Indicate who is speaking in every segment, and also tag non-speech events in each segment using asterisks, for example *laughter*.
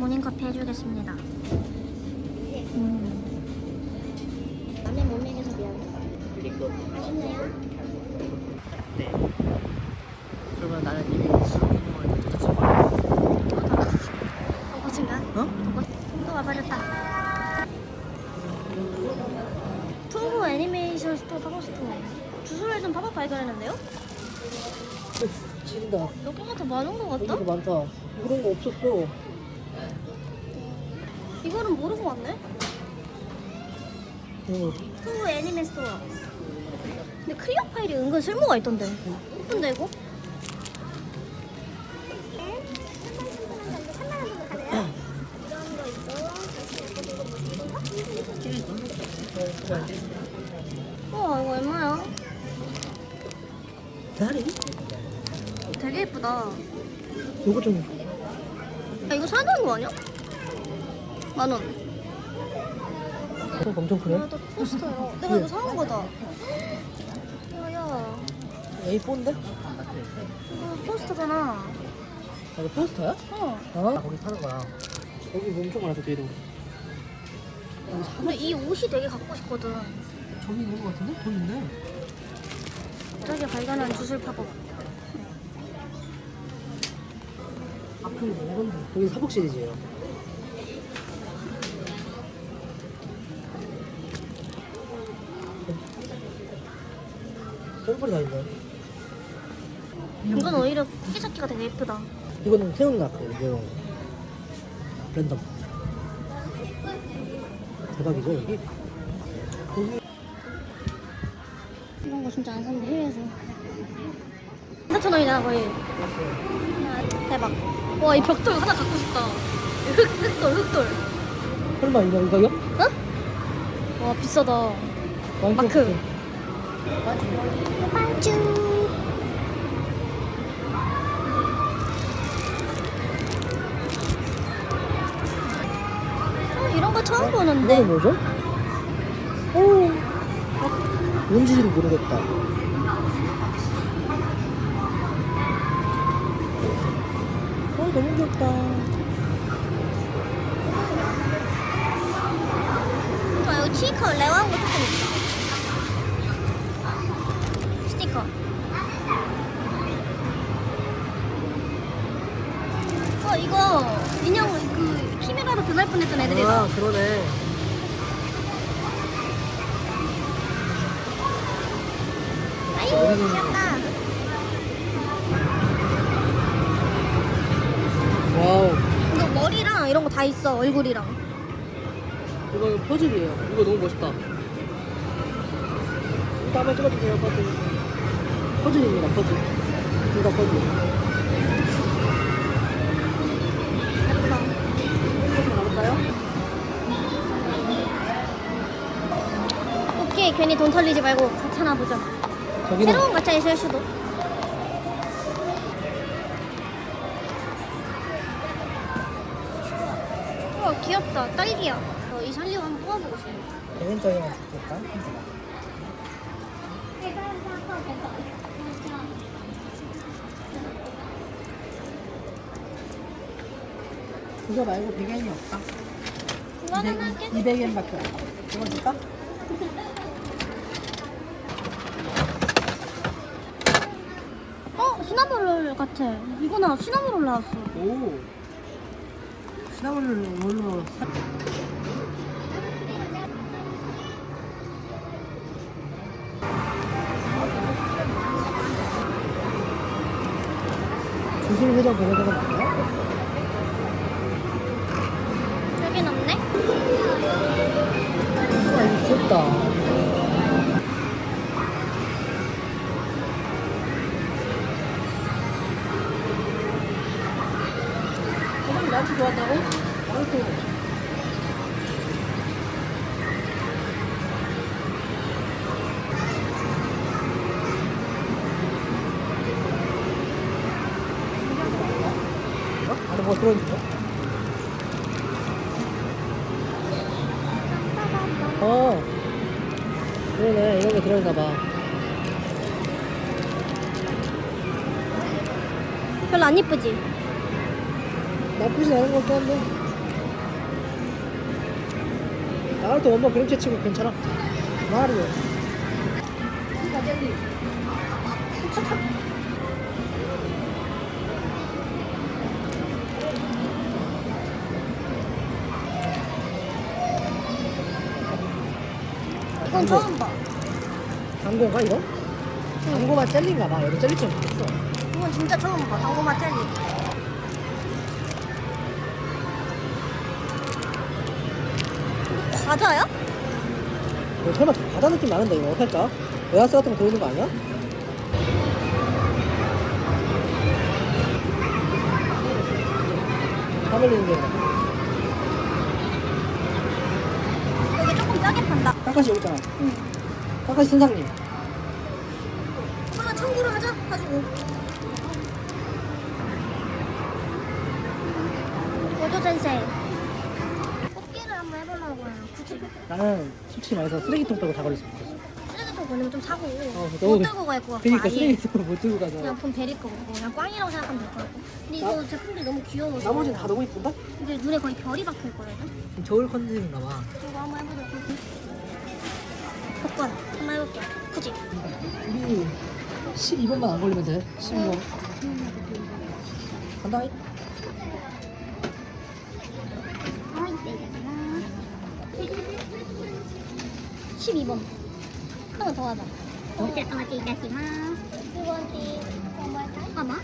Speaker 1: 모닝커피 해주겠습니다. 음. 남의 못 먹여서 미안해. 맛있네요.
Speaker 2: 네. 그러면 나는 이미 수능을? 어?
Speaker 1: 투구 애니메이션 스토어 팝업 스토어. 주소를 좀 팝업 발견했는데요?
Speaker 2: 지린다.
Speaker 1: 여기가 더 많은 것
Speaker 2: 여기가
Speaker 1: 같다?
Speaker 2: 많다. 그런 거 없었어.
Speaker 1: 이거는 모르고 왔네?
Speaker 2: 어.
Speaker 1: 투구 애니메 스토어. 근데 클리어 파일이 은근 쓸모가 있던데. 예쁜데 이거? 우와 이거 얼마야?
Speaker 2: 다리?
Speaker 1: 되게 예쁘다.
Speaker 2: 요거 좀.
Speaker 1: 야, 이거 사야 되는 거 아니야? 만 원.
Speaker 2: 어, 엄청 크네.
Speaker 1: 야, 나 포스터야. 내가 이거 사온 거다. 야, 야.
Speaker 2: A4인데?
Speaker 1: 이거 포스터잖아.
Speaker 2: 아, 이거 포스터야?
Speaker 1: 어.
Speaker 2: 아, 거기 사는 거야. 여기 뭐 엄청 많아서 뒤로.
Speaker 1: 근데 이 옷이 되게 갖고 싶거든.
Speaker 2: 저기 있는 거 같은데? 돈 있네.
Speaker 1: 저기 발견한 주술.
Speaker 2: 앞에 이런 데. 여기 사복 시리즈예요. 샘플이 다 있네.
Speaker 1: 이건 오히려 끼 잡기가 되게 예쁘다.
Speaker 2: 이거는 세운다 그 내용. 랜덤. 대박이죠 여기? 여기
Speaker 1: 이런 거 진짜 안 사면 해외에서. 4천 원이잖아 거의. 야, 대박. 와 이 벽돌 하나 갖고 싶다. 흑, 흑돌 흑돌.
Speaker 2: 설마 이거 이거요?
Speaker 1: 어? 와 비싸다.
Speaker 2: 마크.
Speaker 1: 반쭈. 어, 이런 거 처음 보는데.
Speaker 2: 이거는 뭐죠? 오. 뭔지를 모르겠다. 어 너무 귀엽다.
Speaker 1: 아 여기 스티커 레어한 거 조금 있어. 스티커. 어 이거 인형 그 키메라로 변할 뻔했던 애들이다.
Speaker 2: 아 그러네.
Speaker 1: 아유 귀엽다.
Speaker 2: 와우.
Speaker 1: 이거 머리랑 이런 거 다 있어 얼굴이랑.
Speaker 2: 이거 퍼즐이에요. 이거 너무 멋있다. 이거 한번 찍어주세요, 퍼즐. 퍼즐입니다, 퍼즐. 이거 퍼즐.
Speaker 1: 괜히 돈 털리지 말고 하나 보자.
Speaker 2: 저기는
Speaker 1: 새로운 가짜 있을 수도. 우와 귀엽다 딸기야. 어, 이 살리오 한번 뽑아보고 싶어.
Speaker 2: 개인적인 줄까? 이거 말고 100엔이 없다.
Speaker 1: 이거는 할게.
Speaker 2: 200엔밖에 없다. 이거 줄까?
Speaker 1: 어 같아. 이거나 시나몬롤 나왔어.
Speaker 2: 오. 시나몬을 사... 주술 회전 배려가 맞나?
Speaker 1: 여긴 없네.
Speaker 2: 아 이거 귀엽다. 좋아한다고? 나한테 어? 안에 뭐? 어 그러네 이런 게 들어있나 봐
Speaker 1: 별로 안 이쁘지?
Speaker 2: 나쁘진 않은 것 같긴 한데 때 엄마 그림체 치고 괜찮아. 말이야.
Speaker 1: 이건 처음 봐.
Speaker 2: 당고가 이거? 당고가 젤리인가 봐. 얘도 젤리처럼 생겼어.
Speaker 1: 이건 진짜 처음 봐. 당고맛 젤리. 과자야?
Speaker 2: 이거 설마 과자 느낌 나는데 이거 살짝? 외화스 같은 거 보이는 거 아니야? 파밀리는 게
Speaker 1: 여기 조금 짜게 판다.
Speaker 2: 까까시 여기 있잖아.
Speaker 1: 응.
Speaker 2: 까까시 선상님.
Speaker 1: 하나 청구를 하자. 가지고. 보조 센세. 뽑기를 한번 해보려고요. 굳이
Speaker 2: 나는 솔직히 말해서 쓰레기통 빼고 다 걸렸으면 좋겠어.
Speaker 1: 쓰레기통 보내면 좀 사고
Speaker 2: 어,
Speaker 1: 못
Speaker 2: 너무-
Speaker 1: 들고 갈것 같고
Speaker 2: 그러니까
Speaker 1: 아예
Speaker 2: 쓰레기통을 못 들고 가서.
Speaker 1: 그냥 돈 베릴 거고 그냥 꽝이라고 생각하면 될것 같고 근데 이거 제품들이 너무 귀여워서
Speaker 2: 나머지는 다 너무 이쁜다?
Speaker 1: 이제 눈에 거의 별이 박혀있거든요
Speaker 2: 겨울 컨셉인가 봐.
Speaker 1: 이거 한번 해보자 복권 한번 해볼게요 그지?
Speaker 2: 우리 12번만 안 걸리면 돼. 12번. 간다.
Speaker 1: 12번 하나 더 하자
Speaker 3: お待ちいたします。
Speaker 1: 이번지 잠깐만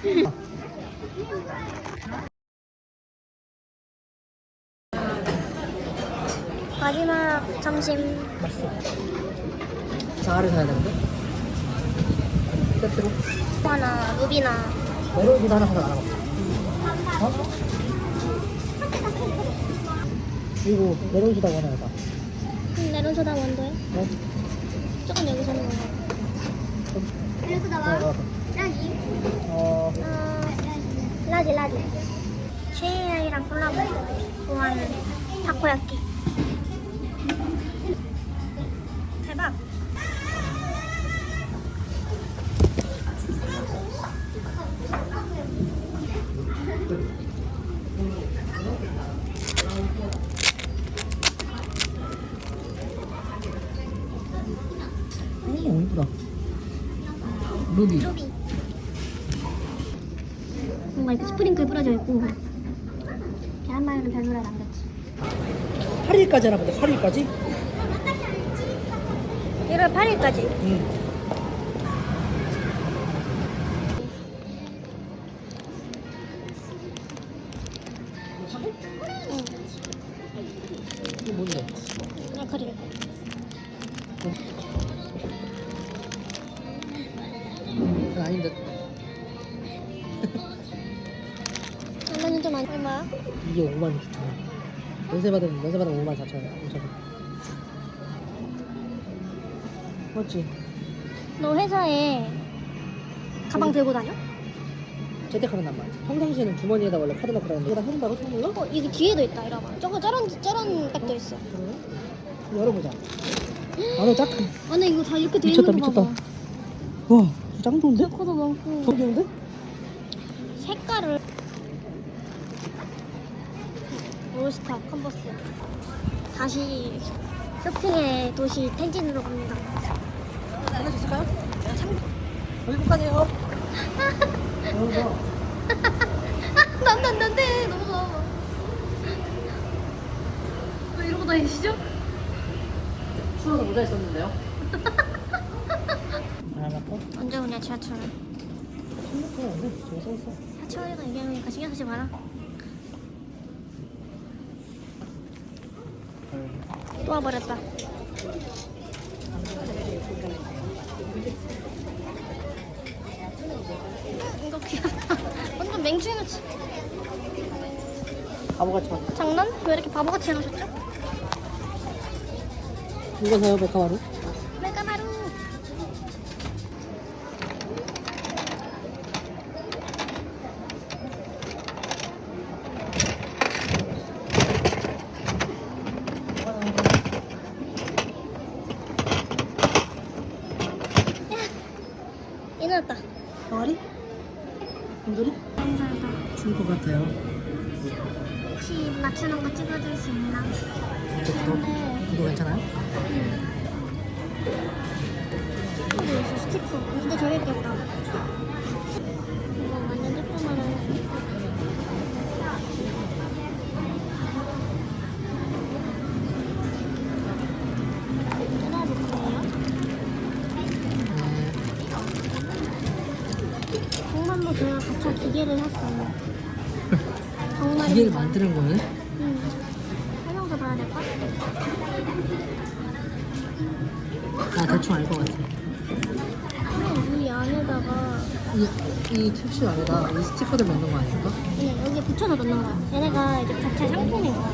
Speaker 1: 마지막 *laughs* 점심
Speaker 2: 맛있어. 자아를 사야 되는데? 세트로?
Speaker 1: 하나 루비나
Speaker 2: 메론비도 하나 사서 나눠 먹자. 어? *laughs* 그리고 메론주다 하나 해봐.
Speaker 1: 음, 내론소다 원도요?
Speaker 2: 어?
Speaker 1: 조금 여기서 건가?
Speaker 3: 이렇게
Speaker 2: 어,
Speaker 3: 나와.
Speaker 2: 어.
Speaker 3: 라지.
Speaker 2: 어,
Speaker 1: 어, 라지 라지 쉐이아이랑 콜라보 좋아하는 타코야끼
Speaker 2: 루비.
Speaker 1: 루비 뭔가 이렇게 스프링클 뿌려져 있고 계란말이는 별로라 남겼지
Speaker 2: 8일까지 하나 본데, 8일까지?
Speaker 1: 1월 8일까지
Speaker 2: 응.
Speaker 1: 응 5만 얼마야?
Speaker 2: 이게 5만 9천 원. 월세 받으면 월세 받으면 5만 4천 원. 5천 원. 맞지?
Speaker 1: 너 회사에 가방 들고 다녀?
Speaker 2: 재택하는 남말 평상시에는 주머니에다 원래 카드 넣고 다니는데 여기다 해준다고 선물로?
Speaker 1: 어 이게 뒤에도 있다 이러봐. 저거 저런 저런 백도 어? 있어.
Speaker 2: 그래? 열어보자. 바로 짝.
Speaker 1: 아니 이거 다 이렇게 돼 있는 거
Speaker 2: 미쳤다.
Speaker 1: 봐봐.
Speaker 2: 와, 짱 좋은데?
Speaker 1: 커도 많고.
Speaker 2: 좋은데?
Speaker 1: 올스타 컨버스 다시 쇼핑의 도시 텐진으로 갑니다
Speaker 2: 하나 있을까요? 참. 여기 못 가네요. *laughs* 너무 좋아.
Speaker 1: 난난 난데 너무 좋아 왜 이러고 다니시죠?
Speaker 2: 추워서 모자 있었는데요. *laughs*
Speaker 1: 언제 오냐 지하철
Speaker 2: 신났어. 저기 써 있어.
Speaker 1: 지하철이가 얘기하니까 신경 쓰지 마라 또 와버렸다 이거 귀엽다 완전 맹추해놓지
Speaker 2: 바보같이 만
Speaker 1: 장난? 왜 이렇게 바보같이 해놓으셨죠?
Speaker 2: 이거 사요, 메카마루?
Speaker 1: 메가마루 일어났다
Speaker 2: 병아리? 곰돌이?
Speaker 1: 감사합니다
Speaker 2: 추울 것 같아요.
Speaker 3: 혹시 맞추는 거 찍어줄 수 있나?
Speaker 2: 이거, 이거 괜찮아요?
Speaker 1: 있어 스티커 진짜 재밌겠다
Speaker 2: 만드는 거는?
Speaker 1: 응 설명서 봐야 될까?
Speaker 2: 나 대충 알 것 같아.
Speaker 1: 그럼 이 안에다가
Speaker 2: 이, 이 캡슐 안에다 이 스티커들 넣는 거 아닐까?
Speaker 1: 그냥 여기에 붙여서 넣는 거야. 얘네가 이제 가차 상품인 거야.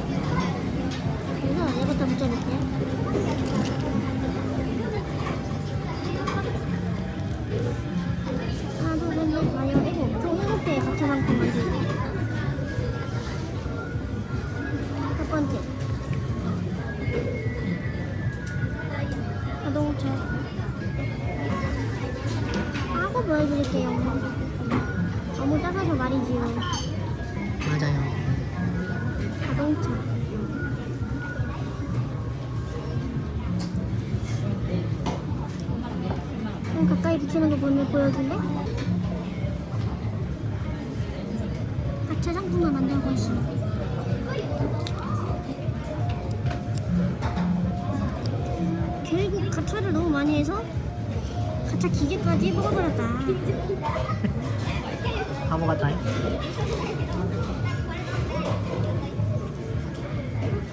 Speaker 1: 그래서 얘부터 붙여볼게. 하나, 둘, 셋, 넷, 다섯, 일곱. 총 일곱 개의 상품 붙이는 거 보면 보여줄래? 가차 상품을 만들고 있어. 결국 가차를 너무 많이 해서 가차 기계까지 뽑아버렸다. *laughs*
Speaker 2: 바보 같아.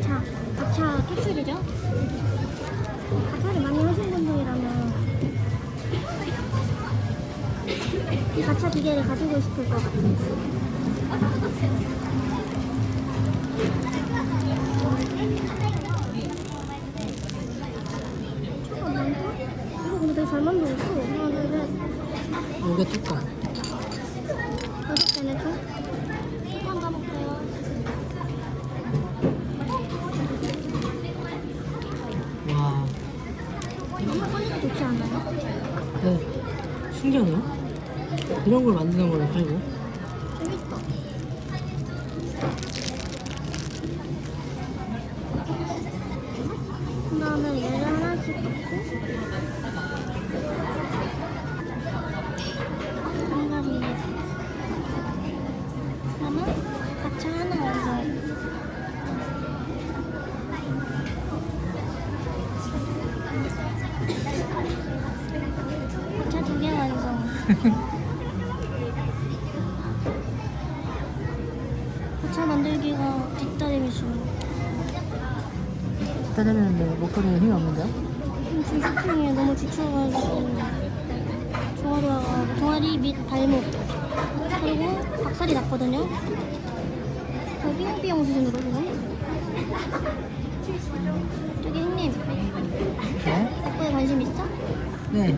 Speaker 1: 자, 가차 퇴출이죠? 가차를 많이 하신 분들이라면 이 가차 기계를 가지고 싶을 것 같아요. 이거 잘 만들었어. 하나, 둘, 셋,
Speaker 2: 요게 뚜껑.
Speaker 1: 여섯 개네, 총. 뚜껑 까볼게요.
Speaker 2: 와.
Speaker 1: 정말 퀄리티 좋지 않나요?
Speaker 2: 네. 신기하네요. 이런 걸 만드는 거를 팔고. 목소리에 힘이 없는데요?
Speaker 1: 쇼핑에 너무 지쳐가지고 종아리가 종아리 및 발목 그리고 박살이 났거든요. 거의 삐용삐용 수준으로 지금. 저기 형님
Speaker 2: 네.
Speaker 1: 덕분에 관심 있어?
Speaker 2: 네.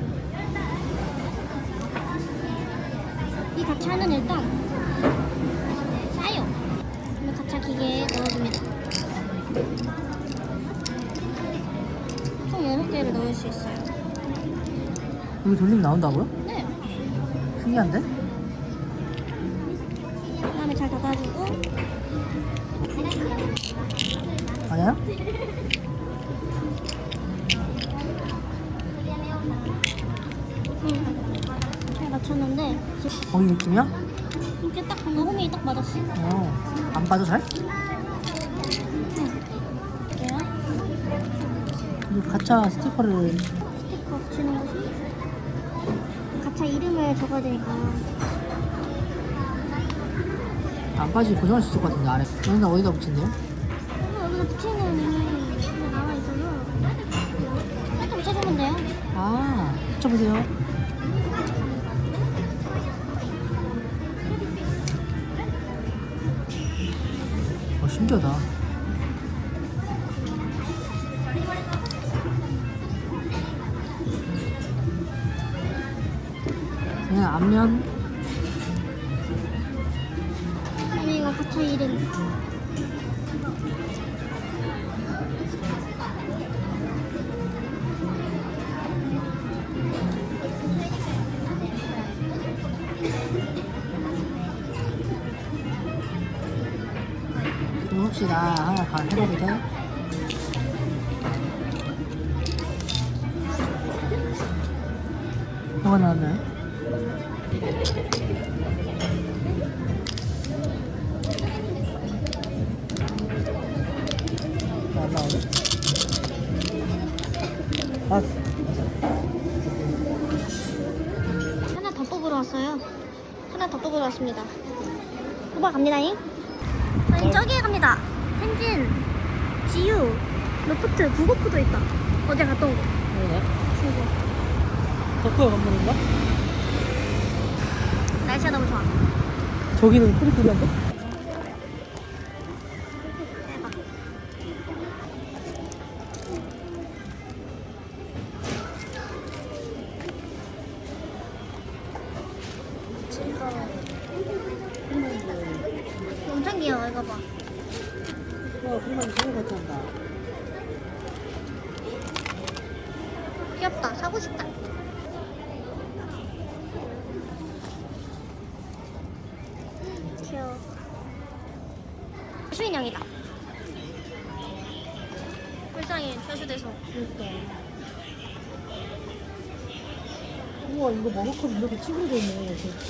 Speaker 1: 이 가차는 일단 싸요. 그러면 가차 기계에 넣어줍니다. 수 있어요.
Speaker 2: 여기 돌리면 나온다고요?
Speaker 1: 네.
Speaker 2: 신기한데?
Speaker 1: 그 다음에 잘 닫아주고
Speaker 2: 아니야?
Speaker 1: 응. 잘 맞췄는데
Speaker 2: 거기 느낌이야?
Speaker 1: 이렇게 딱 뭔가 홈이 딱 맞았어.
Speaker 2: 어. 안 빠져 잘?
Speaker 1: 이
Speaker 2: 가짜 스티커를
Speaker 1: 스티커 붙이는 곳이 가차 이름을 적어야 되니까
Speaker 2: 안 빠지게 고정할 수 있을 것 같은데 아래. 여기다 어디다 붙인대요?
Speaker 1: 그래서 여기서 붙이는 게 나와 있어서 살짝 붙여주면 돼요.
Speaker 2: 아, 붙여보세요. 어, 신기하다. 나 하나 돼? 뭐가 나
Speaker 1: 날씨가 너무 좋아.
Speaker 2: 저기는 꾸리꾸리한데?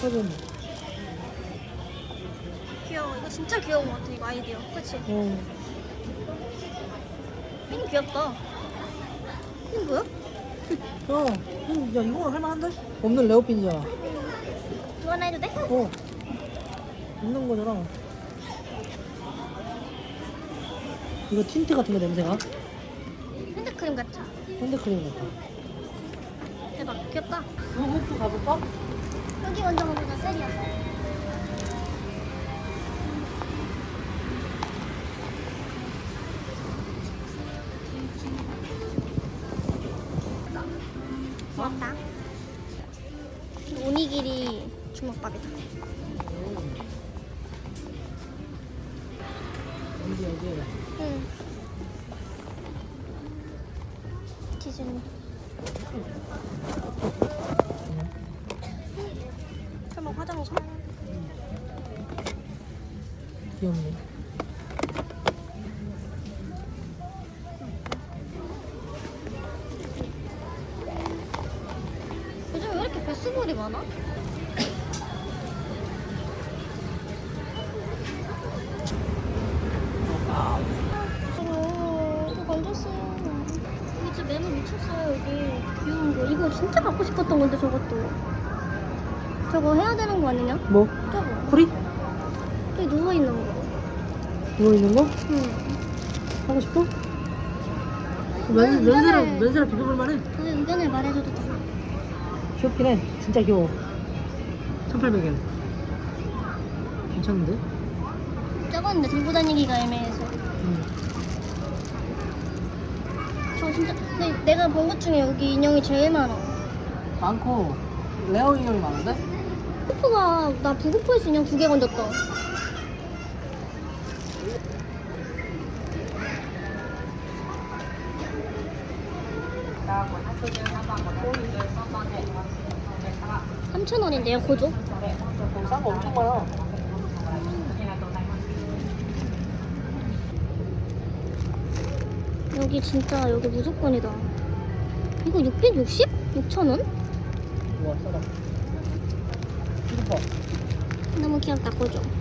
Speaker 2: 사진.
Speaker 1: 귀여워. 이거 진짜 귀여운 것 같아. 이거 아이디어. 그치?
Speaker 2: 어.
Speaker 1: 핑 귀엽다. 핑 뭐야?
Speaker 2: 어, 음, 야, 이거 할만한데? 없는 레오핀이잖아.
Speaker 1: 이거 하나 해도 돼?
Speaker 2: 어. 있는 거잖아. 이거 틴트 같은 거 냄새가?
Speaker 1: 핸드크림 같아.
Speaker 2: 핸드크림 같아.
Speaker 1: 대박. 귀엽다.
Speaker 2: 이것도 가볼까?
Speaker 1: 여기 먼저 가보자. 세리야. 고맙다. 오니기리 주먹밥이다. 응. 디즈니. 설마 화장솜?
Speaker 2: 귀엽네. 뭐?
Speaker 1: 저거.
Speaker 2: 코리?
Speaker 1: 여기 누워 있는 거.
Speaker 2: 누워있는 거?
Speaker 1: 응.
Speaker 2: 하고 싶어?
Speaker 1: 네,
Speaker 2: 면, 면세랑, 면세랑 비벼볼만 해.
Speaker 1: 그의 의견을 말해줘도 돼.
Speaker 2: 귀엽긴 해. 진짜 귀여워. 1800엔. 괜찮은데?
Speaker 1: 저건 근데 들고 다니기가 애매해서.
Speaker 2: 응.
Speaker 1: 저 진짜 근데 내가 본 것 중에 여기 인형이 제일 많아.
Speaker 2: 많고, 레어 인형이 많은데?
Speaker 1: 쿠프가 나 부구프에서 인형 두개 건졌다. 삼천 원인데요, 고조?
Speaker 2: 싼거 엄청 많아.
Speaker 1: 여기 진짜 여기 무조건이다. 이거 660? 6천 원?
Speaker 2: 우와, 싸다.
Speaker 1: 너무 귀엽다, 고조.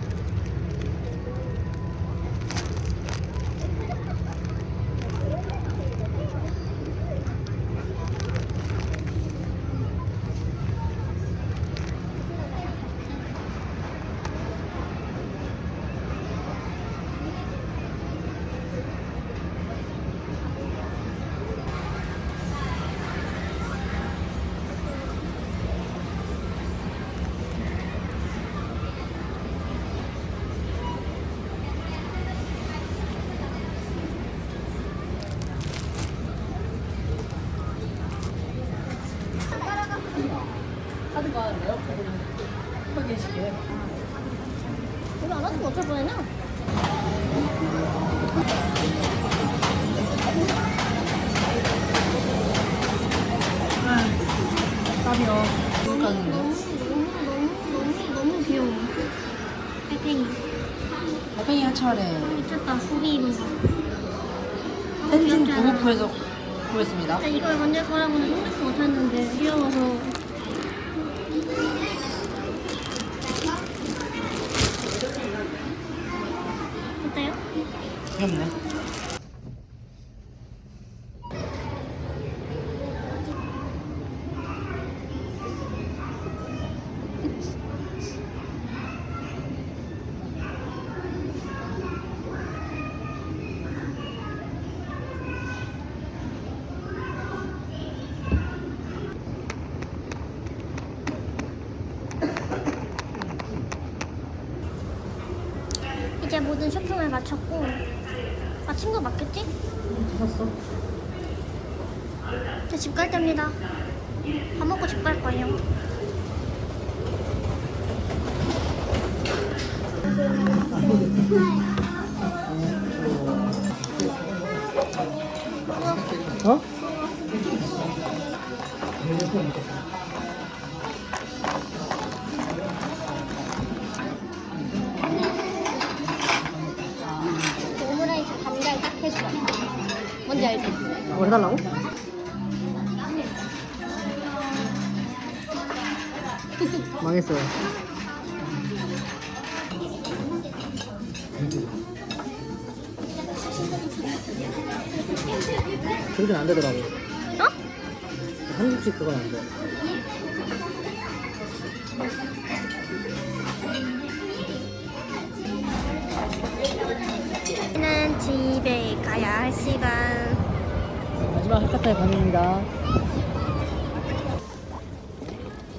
Speaker 2: 땀이요.
Speaker 1: 너무,
Speaker 2: 그러니까
Speaker 1: 너무, 너무, 너무, 너무, 너무 귀여워. 달팽이.
Speaker 2: 달팽이 하차래.
Speaker 1: 됐다 후비 입은 거
Speaker 2: 펜진 부부프에서 구했습니다.
Speaker 1: 진짜 이걸 만질 거라고는 생각도 못했는데 귀여워서 모든 쇼핑을 마쳤고 아 친구 맞겠지?
Speaker 2: 찾았어?
Speaker 1: 이제 집 갈 때입니다 밥 먹고 집 갈 거예요
Speaker 2: 어? 그렇게는 안 되더라고.
Speaker 1: 어?
Speaker 2: 한국식 그건 안 돼.
Speaker 1: 는 집에 가야 할 시간
Speaker 2: 마지막 학카타의 방입니다.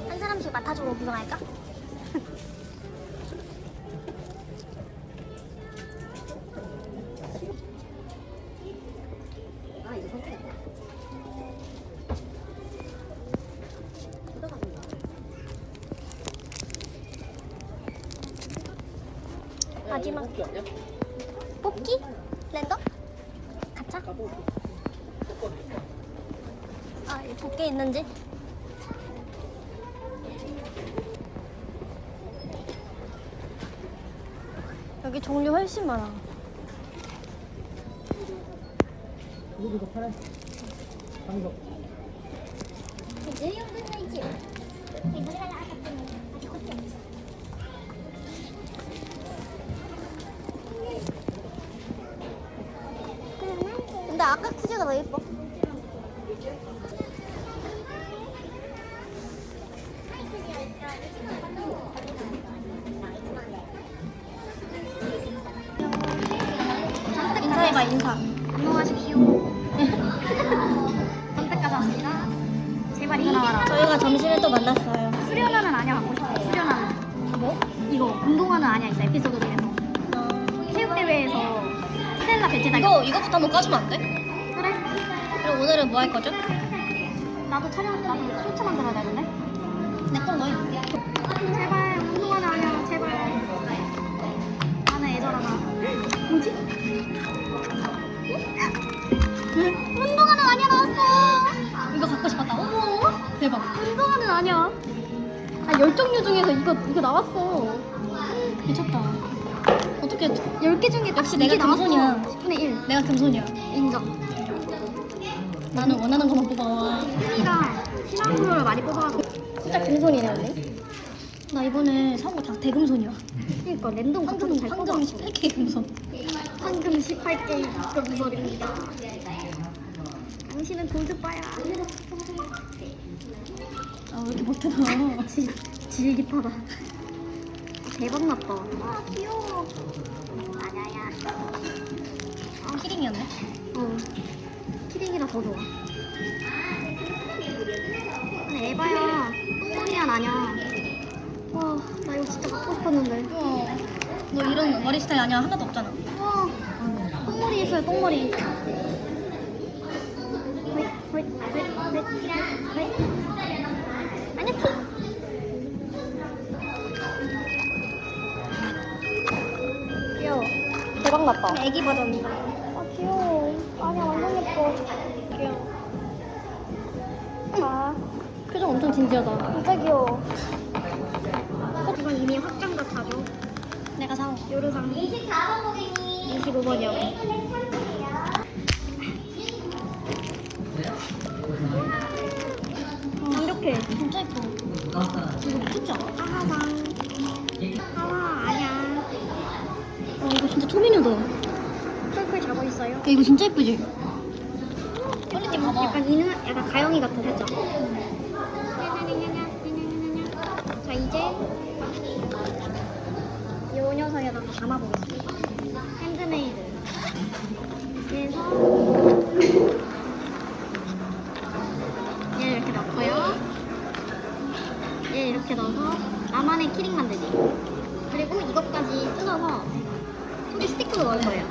Speaker 1: 한 사람씩 맡아주고 구경할까? 가차? 아, 이 두께 있는지? 여기 종류 훨씬 많아.
Speaker 2: 이거 팔아. 방석.
Speaker 3: 제발 이거 나와라.
Speaker 1: 저희가 점심에 또 만났어요.
Speaker 3: 수련하는 아냐 갖고 싶어. 수련하는. 뭐? 이거 운동하는 아냐 있어 에피소드 중에서. 체육대회에서 스텔라 배치다.
Speaker 1: 이거 이거부터 한번 까주면 안 돼?
Speaker 3: 그래?
Speaker 1: 그럼 오늘은 뭐 할 거죠?
Speaker 3: 나도 촬영 나도 쇼츠 만들어야 되는데.
Speaker 1: 내건 너희.
Speaker 3: 제발 아냐. 아, 열 종류 중에서 이거 이거 나왔어.
Speaker 1: 미쳤다. 어떻게
Speaker 3: 10개 중에
Speaker 1: 역시 내가. 금손이야.
Speaker 3: 10분의 1.
Speaker 1: 내가 금손이야.
Speaker 3: 인정.
Speaker 1: 나는 원하는 것만 뽑아.
Speaker 3: 혜미가 신화물을 많이 뽑아서
Speaker 1: 진짜 금손이네 언니. 나 이번에 사온 거 다 대금손이야.
Speaker 3: 그러니까 랜덤 쿠폰 잘
Speaker 1: 황금
Speaker 3: 뽑아.
Speaker 1: 18K 금손.
Speaker 3: 황금 18개 금설입니다. 당신은 골드바야.
Speaker 1: 아왜 이렇게 못해 나.
Speaker 3: 질, 질깃하다. 대박 났다. 아 귀여워. 아냐야.
Speaker 1: 아, 키링이었네.
Speaker 3: 어. 키링이라 더 좋아. 근데 에바야. 똥머리야 나냐. 와, 나 이거 진짜 갖고 싶었는데.
Speaker 1: 우와. 너 이런 머리 스타일 아니야 하나도 없잖아.
Speaker 3: 와, 똥머리 있어요, 똥머리. 왜, 왜, 왜, 왜, 왜?
Speaker 1: 대박 났다.
Speaker 3: 애기 버전이다. 아, 귀여워. 아니야, 완전 예뻐. 귀여워. 자,
Speaker 1: 표정 엄청 진지하다.
Speaker 3: 진짜 귀여워. 이건 이미 확장 같아죠.
Speaker 1: 내가 사온 거.
Speaker 3: 요르상
Speaker 1: 24번 고객님.
Speaker 3: 25번이요. 완벽해.
Speaker 1: 진짜 예뻐. 이거 않아?
Speaker 3: 하하상.
Speaker 1: 야,
Speaker 3: 펄펄 자고 있어요.
Speaker 1: 이거 진짜 예쁘지? 퀄리티 봐봐.
Speaker 3: 약간 이는 약간 가영이 같아 살짝. 자 이제 요 녀석에다가 담아보겠습니다. 핸드메이드. 그래서 얘 이렇게 넣고요. 얘 이렇게 넣어서 나만의 키링 만들기. 그리고 이것까지 뜯어서 스티커도 넣을 거예요.